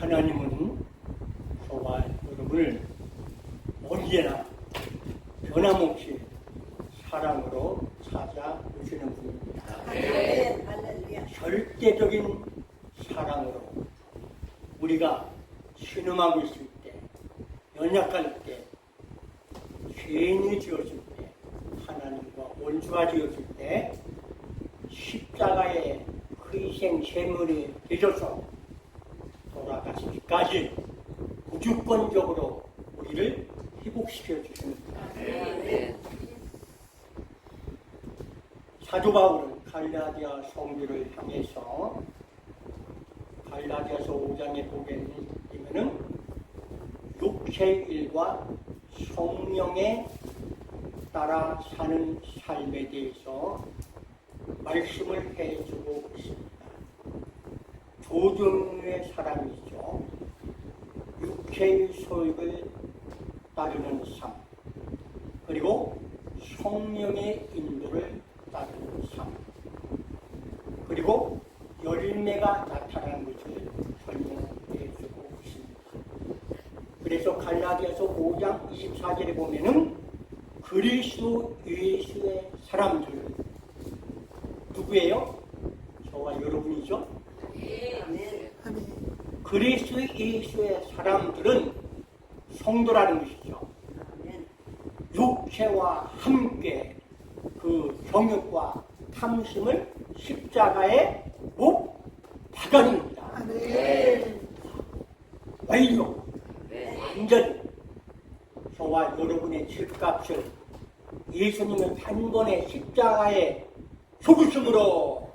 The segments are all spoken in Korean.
하나님은 저와 여러분을 언제나 변함없이 사랑으로 찾아오시는 분입니다. 절대적인 사랑으로 우리가 신음하고 있을 때, 연약할 때, 죄인이 지었을 때, 하나님과 원수가 지었을 때, 십자가의 희생 제물이 되셔서 시기까지 무조건적으로 우리를 회복시켜 주십니다. 사도 바울은 갈라디아 성교를 향해서 갈라디아서 5장에 보게 되면은 육체의 일과 성령에 따라 사는 삶에 대해서 말씀을 해주고 있습니다. 조정의 사람이 육체의 소욕을 따르는 삶, 그리고 성령의 인도를 따르는 삶, 그리고 열매가 나타나는 것을 설명해 주고 있습니다. 그래서 갈라디아서 5장 24절에 보면은 그리스도 예수의 사람들 누구예요? 저와 여러분이죠? 아멘. 그리스도 예수의 사람들은 성도라는 것이죠. 육체와 함께 그 정욕과 탐심을 십자가에 못 박아줍니다. 아멘. 완료. 완전 저와 여러분의 집값을 예수님은 단번에 십자가에 죽으심으로.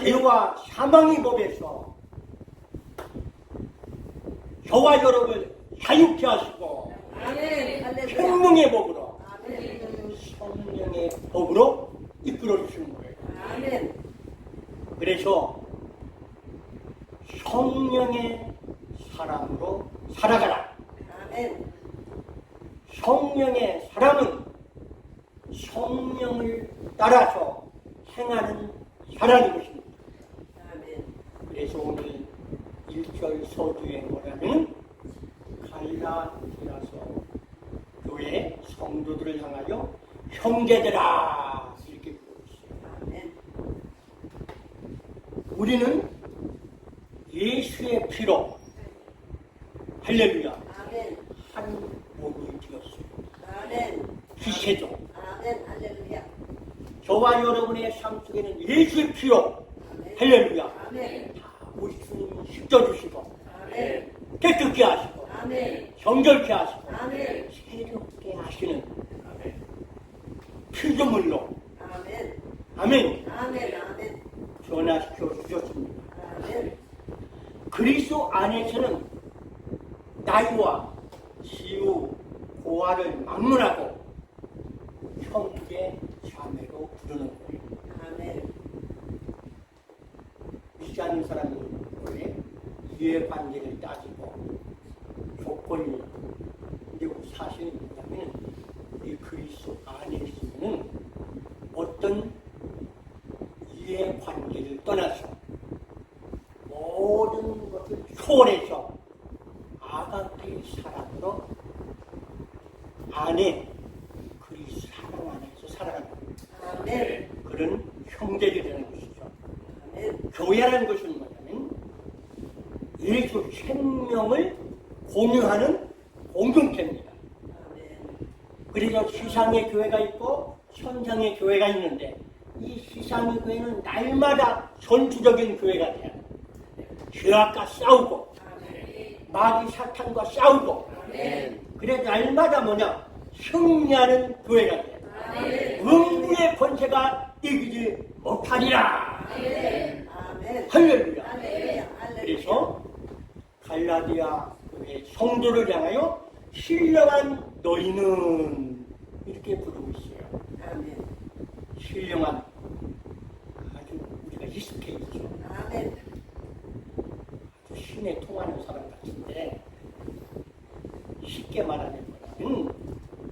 죄와 사망의 법에서 저와 여러분을 자유케 하시고. 생명의 법으로. 성령의 법으로 이끌어 주시는 거예요. 그래서 성령의 사람으로 살아가라. 성령의 사람은 성령을 따라서 행하는 사람인 것입니다. 아멘. 그래서 오늘 1절 서두에 뭐냐면 갈라디아서 교회 성도들을 향하여 형제들아 이렇게 부르고 있어요. 아멘. 우리는 예수의 피로 할렐루야 아멘. 한 몸이 되었어요. 아멘. 기세죠. 아멘. 할렐루야. 저와 여러분의 삶 속에는 예수의 피로 아멘. 할렐루야 아멘. 다 우리 주님이 씻겨주시고 아멘. 깨끗게 하시고 아멘. 정결케 하시고 아멘. 새롭게 하시는 피조물로 아멘. 아멘 아멘. 아멘. 변화시켜 주셨습니다. 아멘. 그리스도 안에서는 나이와 지우 고아를 막론하고 형제 자매로 부르는 거예요. 아멘. 믿지 않는 원래 이해관계를 따지고 조건이 그리고 사실이 뭐냐면 이 그리스도 안에 있으면 어떤 이해관계를 떠나서 모든 것을 초월해서 아가페의 사랑으로 안에 그리스도 사랑 안에서 살아가는 아멘. 그런 형제들이라는 것이죠. 아멘. 교회라는 것은 뭐냐면 예수 생명을 공유하는 공동체입니다. 아멘. 그래서 시상의 교회가 있고 현상의 교회가 있는데 이 시상의 교회는 날마다 전투적인 교회가 돼요. 죄악과 싸우고. 마귀 사탄과 싸우고. 그래서 날마다 뭐냐 승리하는 교회가. 아멘. 음부의 권세가 이기지 못하리라. 할렐루야. 그래서 갈라디아 교회 성도를 향하여 신령한 너희는 이렇게 부르고 있어요. 신령한 20개 있죠. 아멘. 아주 신에 통하는 사람 같은데 쉽게 말하면 뭐냐면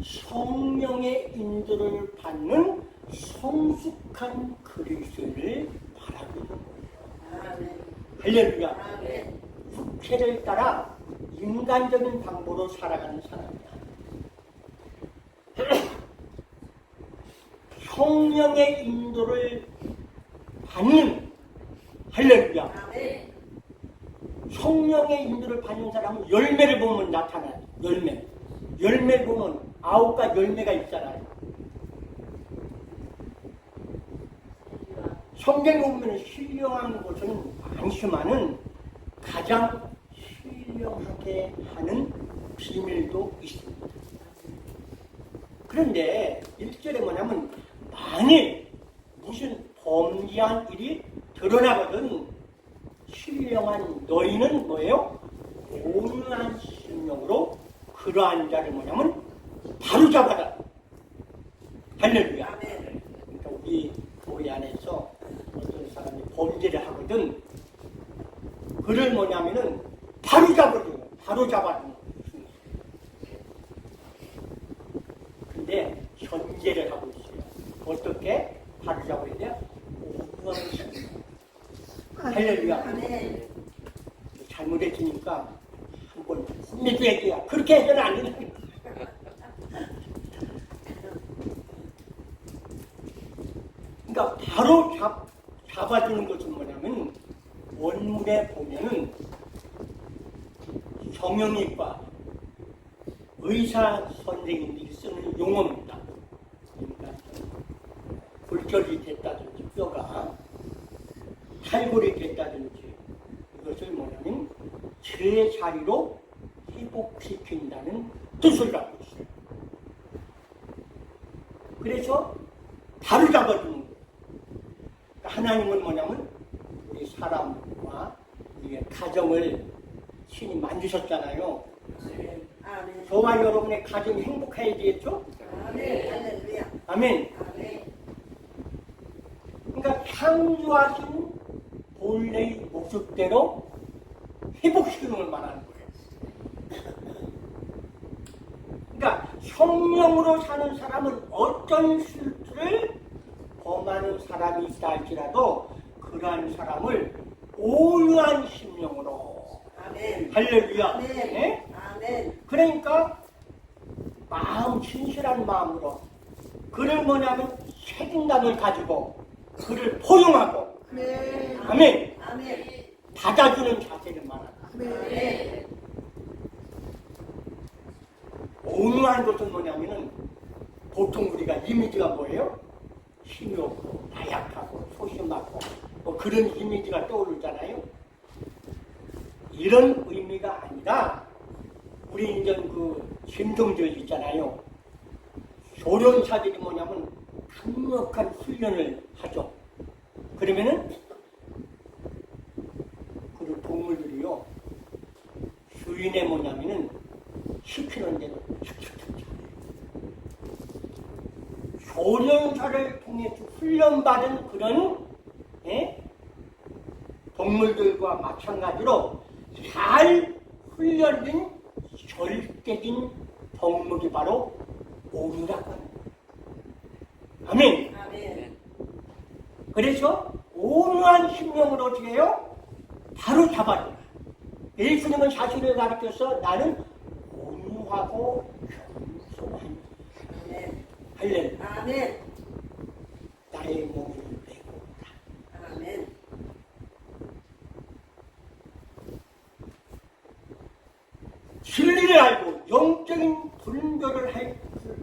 성령의 인도를 받는 성숙한 그리스도를 바라고 있는 거예요. 아멘. 할렐루야. 아멘. 육체를 따라 인간적인 방법으로 살아가는 사람이야. 성령의 인도를 받는 할렐루야. 아멘. 성령의 인도를 받는 사람은 열매를 보면 나타나요. 열매. 열매 보면 아홉 가지 열매가 있잖아요. 성경에 보면 신령한 것은 많지만은 가장 신령하게 하는 비밀도 있습니다. 그런데 일절에 뭐냐면 만일 무슨 범죄한 일이 드러나거든 신령한 너희는 뭐예요? 온유한 심령으로 그러한 자를 뭐냐면 바로 잡아라. 할렐루야. 그러니까 우리 교회 안에서 어떤 사람이 범죄를 하거든. 그를 뭐냐면은 바로 잡아줘. 바로 잡아줘. 근데 현재를 하고 있어요. 어떻게 바로 잡아야 돼요? 할렐루야. 잘못했으니까 한번 혼내줘야. 그렇게 해서는 안 된다. 그러니까 바로 잡, 잡아주는 것은 뭐냐면 원문에 보면은 정형외과 의사 선생님들이 쓰는 용어입니다. 그러니까 골절이 됐다든지 뼈가 탈골이 됐다든지 이것을 뭐냐면 제자리로 회복시킨다는 뜻을 갖고 있어요. 그래서 바로 잡아주는 거예요. 그러니까 하나님은 뭐냐면 우리 사람과 우리의 가정을 신이 만드셨잖아요. 아멘. 저와 여러분의 가정이 행복해야 되겠죠? 아멘. 아멘. 아멘. 창조하신 본래의 모습대로 회복시키는 걸 말하는 거예요. 그러니까 성령으로 사는 사람은 어떤 실수를 범하는 사람이 있다 할지라도 그러한 사람을 온유한 심령으로 아멘. 할렐루야. 아멘. 예? 아멘. 그러니까 마음 진실한 마음으로 그를 뭐냐면 책임감을 가지고 그를 포용하고 아멘. 아멘 아멘. 받아주는 자세를 말하는 아멘. 온유한 것은 뭐냐면은 보통 우리가 이미지가 뭐예요? 힘이 없고 나약하고 소심하고 뭐 그런 이미지가 떠오르잖아요. 이런 의미가 아니라 우리 이제 그 심정절 있잖아요. 조련사들이 뭐냐면 강력한 훈련을 하죠. 그러면은 그 동물들이요 주인의 뭐냐면은 시키는 대로 착착착착 조련사를 통해서 훈련받은 그런 예? 동물들과 마찬가지로 잘 훈련된 절대적인 동물이 바로 오류라고 합니다. 아멘. 아멘. 그래서 온유한 심령으로 어떻게 해요? 바로 잡아요. 예수님은 자신을 가르쳐서 나는 온유하고 겸손한. 할렐 아멘. 나의 몸을 메고 오라. 아멘. 진리를 알고 영적인 분별을 할-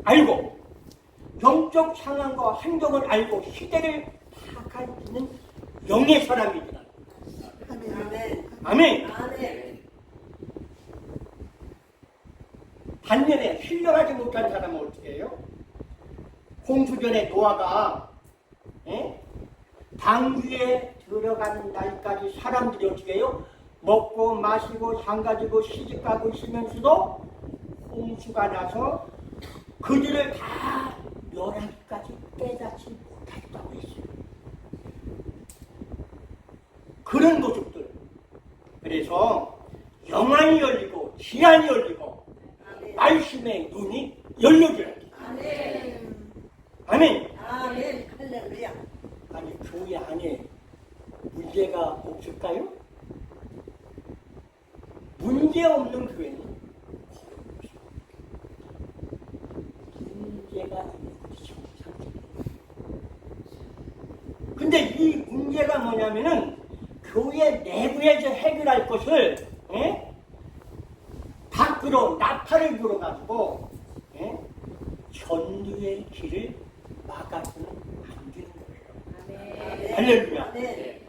알고 영적 상황과 행동을 알고 시대를 파악할 수 있는 영의 사람이다. 아멘. 아멘. 아멘. 반면에 신령하지 못한 사람은 어떻게 해요? 홍수전에 노아가 예? 방주에 들어가는 날까지 사람들이 어떻게 해요? 먹고 마시고 장가지고 시집가고 있으면서도 홍수가 나서 그들을 다 멸하기까지 깨닫지 못했다고 했어요. 그런 모습들. 그래서 영안이 열리고 지안이 열리고 아멘. 말씀의 눈이 열려져야 돼. 아멘. 아멘. 아멘. 할렐루야. 아니 교회 안에 문제가 없을까요? 문제 없는 교회는 문제가 있는 것이죠. 근데 이 문제가 뭐냐면은 교회 내부에서 해결할 것을 예? 밖으로 나팔을 불어가지고 예? 전도의 길을 막아서는 안 되는 거예요. 아멘. 할렐루야. 아멘.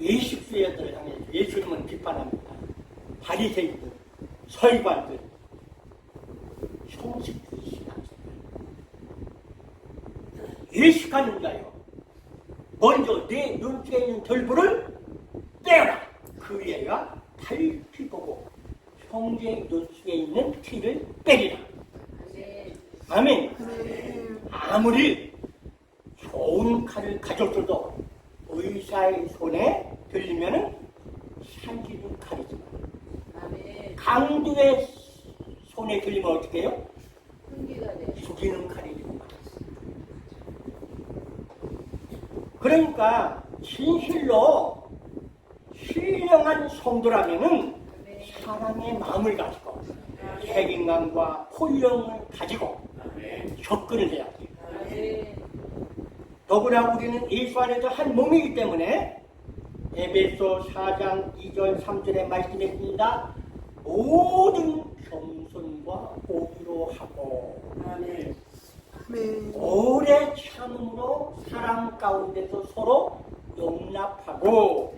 예식주의자들을 향해 예수님은 비판합니다. 바리새인들, 서기관들, 형식주의 신앙자. 예식하는 자요. 먼저 내 눈치에 있는 덜불을 떼어라. 그 위에가 탈피 보고 형제의 눈치에 있는 티를 빼리라. 아멘. 아무리 좋은 칼을 가졌어도 의사의 손에 들리면은 살기는 칼이지만 강도의 손에 들리면 어떻게 해요? 죽이는 칼이지만 그러니까 진실로 신령한 성도라면은 사랑의 마음을 가지고 책임감과 포용을 가지고 접근을 해야 돼요. 더구나 우리는 예수 안에서 한 몸이기 때문에 에베소 4장 2절 3절의 말씀에 있습니다. 모든 겸손과 오기로 하고 아멘. 오래 참음으로 사랑 가운데서 서로 용납하고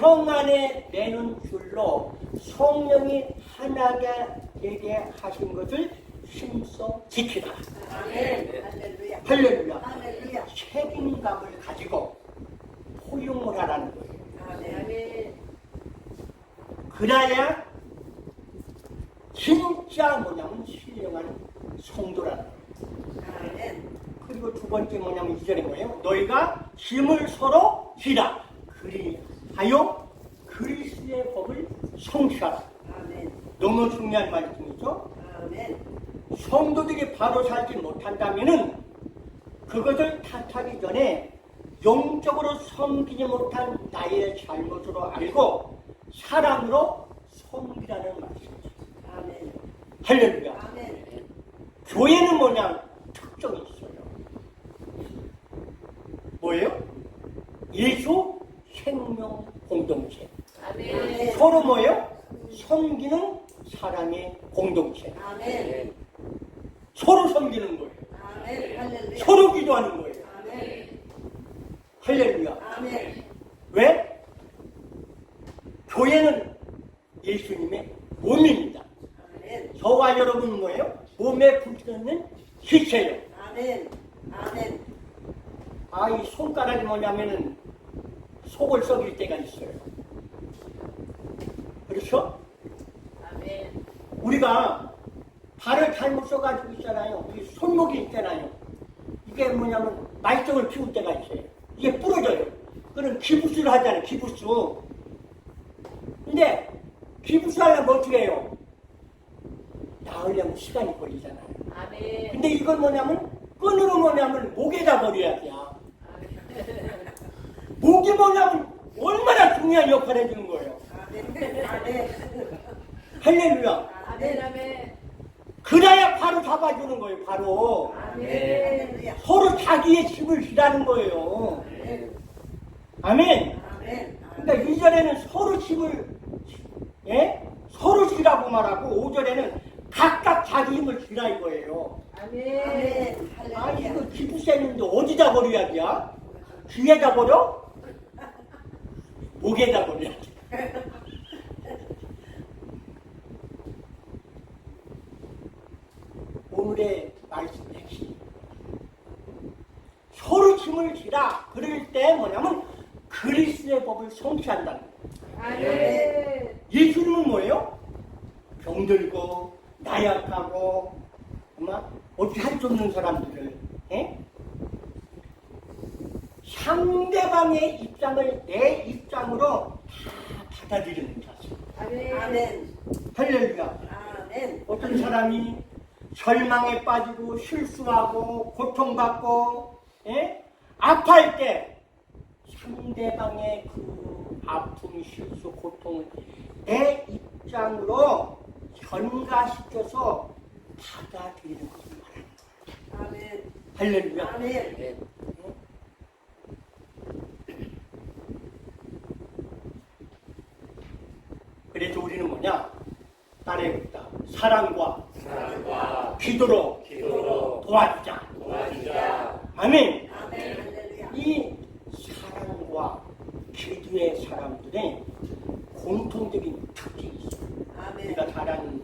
평안에 내는 줄로 성령이 하나가 되게 하신 것을 힘써 지키라. 아멘. 할렐루야. 할렐루야. 할렐루야. 책임감을 가지고 포용을 하라는 거예요. 아멘. 그래야 진짜 뭐냐면 신령한 성도라는 거예요. 그리고 두 번째 뭐냐면 이절에 뭐예요? 너희가 힘을 서로 지라. 그리하여 그리스의 법을 성취하라. 아멘. 너무 중요한 말씀이죠. 아멘. 성도들이 바로 살지 못한다면은 그것을 탓하기 전에 영적으로 섬기지 못한 나의 잘못으로 알고 사랑으로 섬기라는 말씀이죠. 아멘. 할렐루야. 아멘. 교회는 뭐냐? 특정이 있어요. 뭐예요? 예수 생명 공동체. 아멘. 서로 뭐예요? 섬기는 사랑의 공동체. 아멘. 서로 섬기는 거예요. 아멘. 서로 기도하는 거예요. 아멘. 할렐루야. 아멘. 왜? 교회는 예수님의 몸입니다. 아멘. 저와 여러분은 뭐예요? 몸에 붙는 기체예요. 아멘. 아멘. 아, 이 손가락이 뭐냐면은 속을 썩일 때가 있어요. 그렇죠? 아멘. 우리가 발을 잘못 써가지고 있잖아요. 이 손목이 있잖아요. 이게 뭐냐면 말썽을 피울 때가 있어요. 이게 부러져요. 그럼 기부스를 하잖아요. 기부스. 근데 기부스 하려면 어떻게 해요? 나으려면 시간이 걸리잖아요. 아멘. 근데 이건 뭐냐면 끈으로 뭐냐면 목에다 버려야 돼. 목이 뭐냐면 얼마나 중요한 역할을 해주는 거예요. 할렐루야. 아멘. 그래야 바로 잡아주는 거예요. 바로. 아멘. 서로 자기의 집을 지라는 거예요. 아멘. 아멘. 그러니까 이전에는 서로 집을 예? 서로 지라고 말하고 5절에는 각각 자기 힘을 지라 이거예요. 아멘. 아 이거. 기부세는데 어디다 버려야 돼? 귀에다 버려? 목에다 버려야 돼. 오늘의 말씀 핵심. 서로 힘을 지라. 그럴 때 뭐냐면 그리스의 법을 성취한다는 거예요. 아멘. 예수님은 뭐예요? 병들고 나약하고 아마 어떻게 할 수 없는 사람들을 예? 상대방의 입장을 내 입장으로 다 받아들이는 자세. 아멘. 아멘. 할렐루야. 아멘. 어떤 사람이 절망에 빠지고 실수하고 고통받고 예? 아파할 때 상대방의 그 아픔, 실수, 고통을 내 입장으로 전가시켜서 받아들이는 것을 말하는 아멘. 거예요. 할렐루야. 아멘. 네. 그래서 우리는 뭐냐? 따라해봅다. 사랑과 사랑과 기도로 기도로 도와주자. 도와주자. 아멘. 아멘. 이 사랑과 기도의 사람들의 공통적인 특징이 있어요. 아멘. 우리가 잘 아는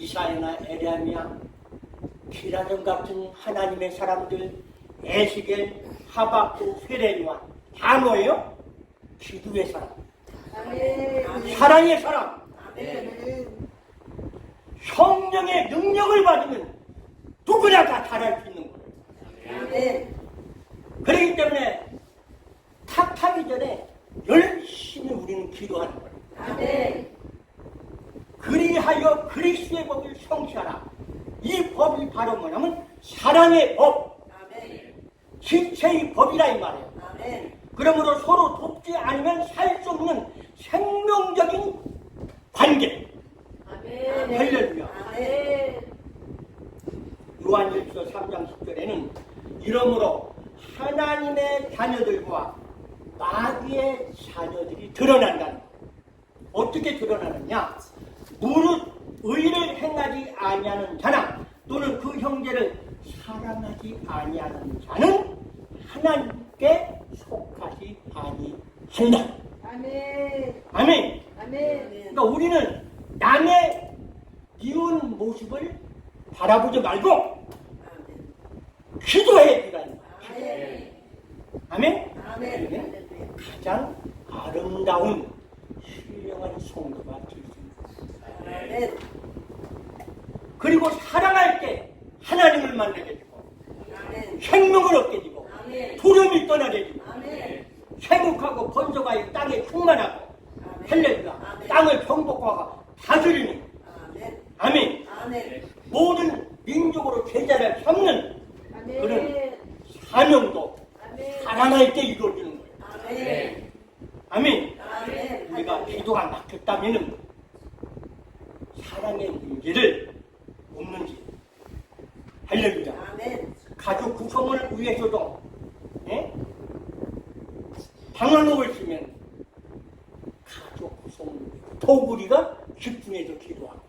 이사야나 에레미야, 기라전 같은 하나님의 사람들, 에스겔, 하박국, 세레미와 다 뭐예요? 기도의 사람. 아멘. 사랑의 사람, 아멘. 성령의 능력을 받으면 누구나 다 잘할 수 있는 거예요. 아멘. 그렇기 때문에 탁하기 전에 열심히 우리는 기도하는 거예요. 아멘. 그리하여 그리스도의 법을 성취하라. 이 법이 바로 뭐냐면 사랑의 법, 아멘. 지체의 법이라 이 말이에요. 아멘. 그러므로 서로 돕지 않으면 살 수 없는 생명적인 관계. 아멘. 할렐루야. 요한일서 3장 10절에는 이러므로 하나님의 자녀들과 마귀의 자녀들이 드러난다는 거예요. 어떻게 드러나느냐? 무릇 의를 행하지 아니하는 자나 또는 그 형제를 사랑하지 아니하는 자는 하나님께 속하지 아니한다. 아멘. 아멘. 아멘. 그러니까 우리는 남의 이운 모습을 바라보지 말고. 기도해야 된다는 거예요. 아멘. 아멘. 가장 아름다운 신령한 성도가 될수 그리고 사랑할 때 하나님을 만나게 되고. 생명을 얻게 되고. 두려움이 떠나게 되고 아멘. 행복하고 번져가요 땅에 충만하고. 할렐루야. 땅을 정복하고 다스리는 아멘. 모든 민족으로 제자를 삼는. 그런 사명도. 사랑할 때 이루어지는 거예요 아멘. 아멘 아멘. 우리가 기도가 막혔다면 사랑의 문제를 없는지 할렐루야 아멘. 가족 구성을 위해서도 예? 방황을 쓰면 가족 구성을 위해서 더욱 우리가 집중해서 기도하고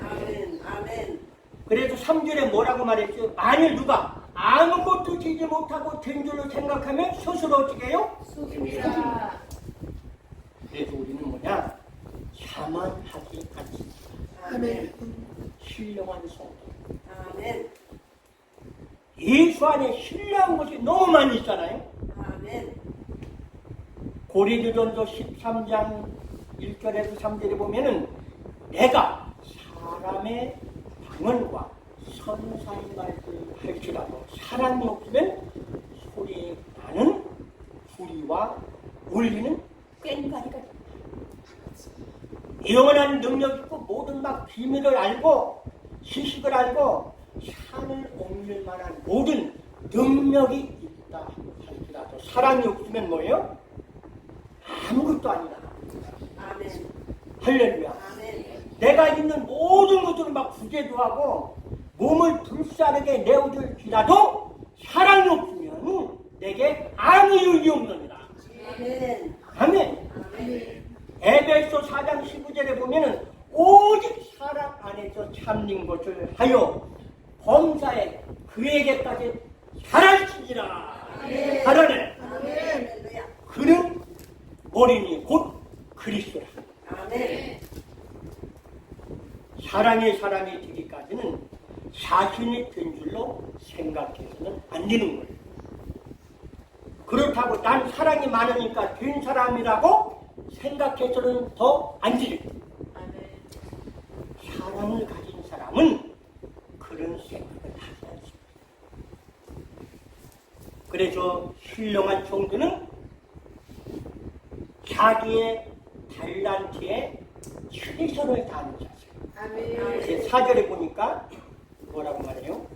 아멘. 아멘. 그래서 3절에 뭐라고 말했죠? 만일 누가 아무것도 지지 못하고 된 줄로 생각하면 스스로 어떻게 해요? 수고합니다. 그래서 우리는 뭐냐? 자만하지 않습니다. 아멘. 신령한 성도. 아멘. 예수 안에 신뢰한 것이 너무 많이 있잖아요. 아멘. 고린도전서 13장 1절에서 3절에 보면은 내가 사람의 방언과 선사의 말을 할지라도 사랑이 없으면 소리 나는 소리와 울리는 꽹과리가. 영원한 능력 있고 모든 막 비밀을 알고 지식을 알고 산을 옮길 만한 모든 능력이 있다 할지라도 사랑이 없으면 뭐예요? 아무것도 아니다. 아멘. 할렐루야. 아멘. 내가 있는 모든 것들을 막 구제도 하고 몸을 불사르게 내어줄지라도 사랑이 없으면 내게 아무 유익이 없느니라. 아멘. 에베소 4장 19절에 보면은 오직 사랑 안에서 참는 것을 하여 범사에 그에게까지. 아멘. 할렐루야. 그는 어린이 곧 그리스도라. 아멘. 사랑의 사람이 되기까지는 자신이 된 줄로 생각해서는 안 되는 거예요. 그렇다고 난 사랑이 많으니까 된 사람이라고 생각해서는 더 안 되는 거예요. 사랑을 가진 사람은 그런 생각을 하지 않습니다. 그래서 신령한 성도는 자기의 달란트에 최선을 다하는 자세요. 아멘. 사절에 보니까 뭐라고 말해요?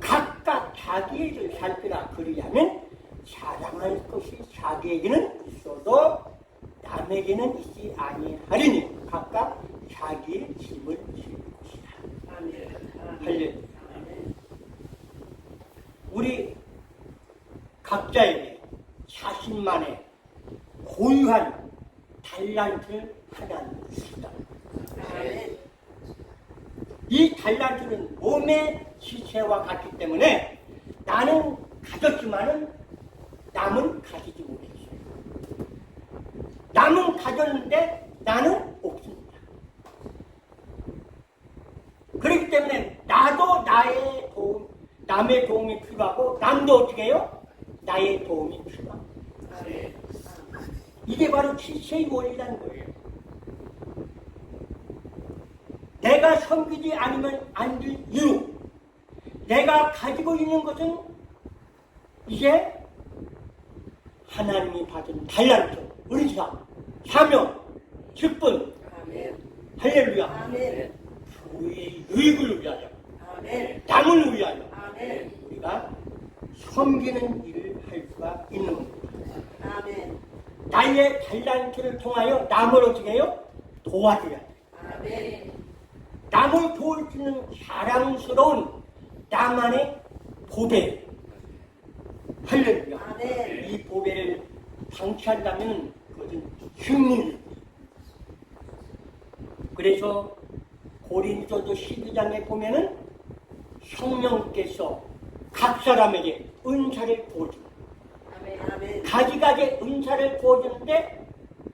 각각 자기 일을 살피라 그리하면 자랑할 것이 자기에게는 있어도 남에게는 있지 아니하리니 각각 자기의 짐을 질 것이다. 우리 각자에게 자신만의 고유한 달란트를 하나님 주시다. 아멘. 이 달란트는 몸의 지체와 같기 때문에 나는 가졌지만은 남은 가지지 못했어요. 남은 가졌는데 나는 없습니다. 그렇기 때문에 나도 나의 도움, 남의 도움이 필요하고 남도 어떻게 해요? 나의 도움이 필요합니다. 아멘. 이게 바로 지체의 원리라는 거예요. 내가 섬기지 않으면 안 될 이유. 내가 가지고 있는 것은 이제 하나님이 받은 달란트, 은사, 사명, 직분, 아멘. 할렐루야. 아멘. 교회의 유익을 위하여, 아멘. 남을 위하여 아멘. 우리가 섬기는 일을 할 수가 있는 겁니다. 아멘. 나의 달란트를 통하여 남을 어떻게 해요? 도와줘야 돼. 아멘. 남을 도울 수 있는 사랑스러운 나만의 보배. 할렐루야. 아멘. 이 보배를 방치한다면 그것은 승리. 그래서 고린도서 12장에 보면은 성령께서 각 사람에게 은사를 부어줍니다. 아멘. 가지가지 은사를 부어주는데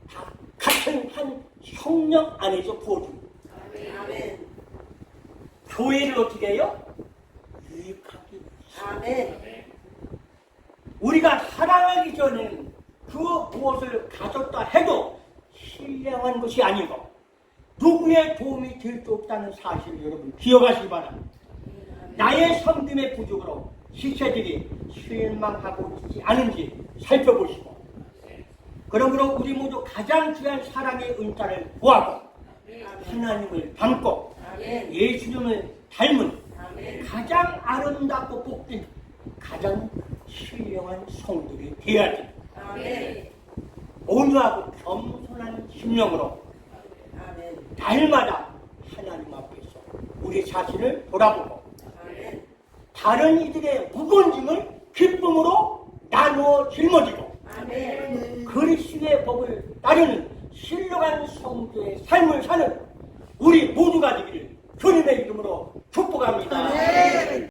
다 같은 한 성령 안에서 부어줍니다. 아멘. 교회를 어떻게 해요? 유익하게. 아멘. 우리가 사랑하기 전에는 그 무엇을 가졌다 해도 신령한 것이 아니고 누구의 도움이 될 수 없다는 사실을 여러분 기억하시기 바랍니다. 나의 섬김의 부족으로 지체들이 실망하고 있지 않은지 살펴보시고 그러므로 우리 모두 가장 귀한 사랑의 은사를 구하고 하나님을 닮고. 예수님을 닮은. 가장 아름답고 복된 가장 신령한 성들이 되어야지 아멘. 온유하고 겸손한 심령으로. 날마다 하나님 앞에서 우리 자신을 돌아보고. 다른 이들의 무거운 짐을 기쁨으로 나누어 짊어지고 아멘. 그리스도의 법을 따르는 신령한 성도의 삶을 사는 우리 모두가 되기를 주님의 이름으로 축복합니다. 아멘.